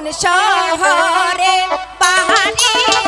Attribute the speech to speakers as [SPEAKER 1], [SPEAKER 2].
[SPEAKER 1] কোন শহরে পাহাড়ি